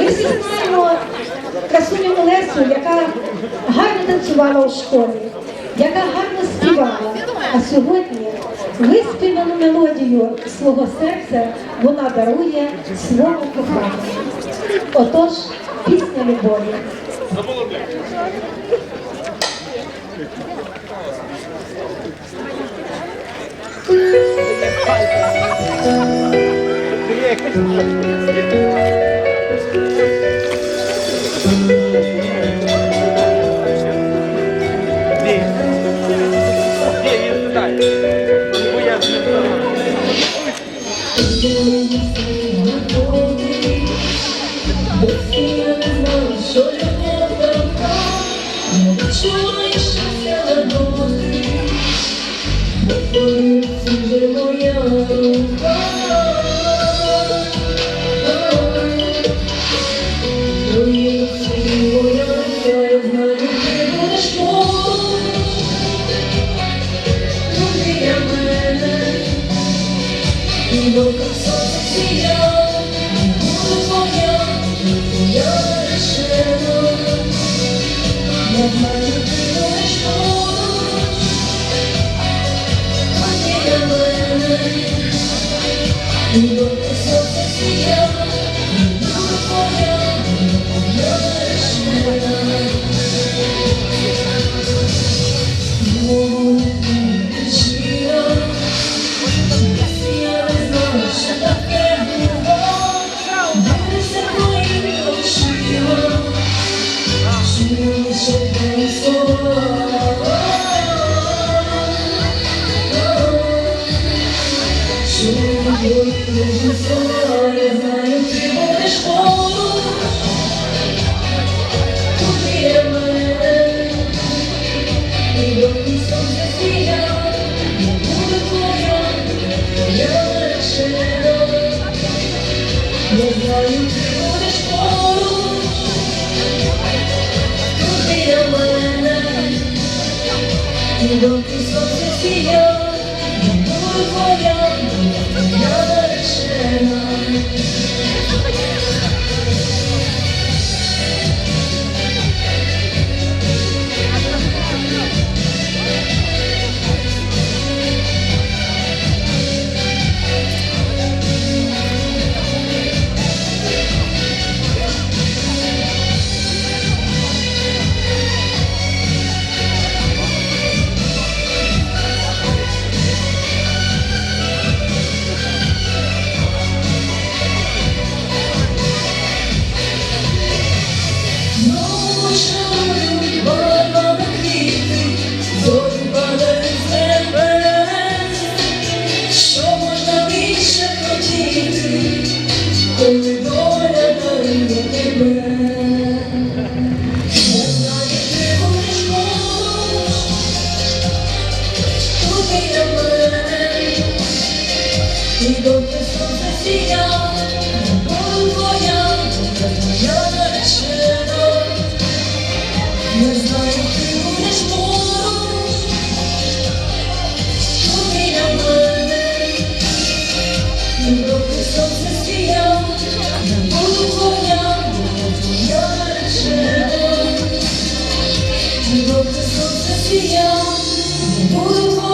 Ми всі знаємо красуню Олесю, яка гарно танцювала у школі, яка гарно співала. А сьогодні виспівану мелодію свого серця вона дарує своєму коханню. Отож, пісня любові. Ні. Ні, sencillo, tan. Я ж не знаю. Доки сонце сіяє, я коли доля дарила тебе. Не знаю, де будемо, тут біля мене. І доки сонце сіяв, буду твоя, моя наречена. Не знаю, ти будеш поруч, тут біля мене. І доки сонце Sião, tudo com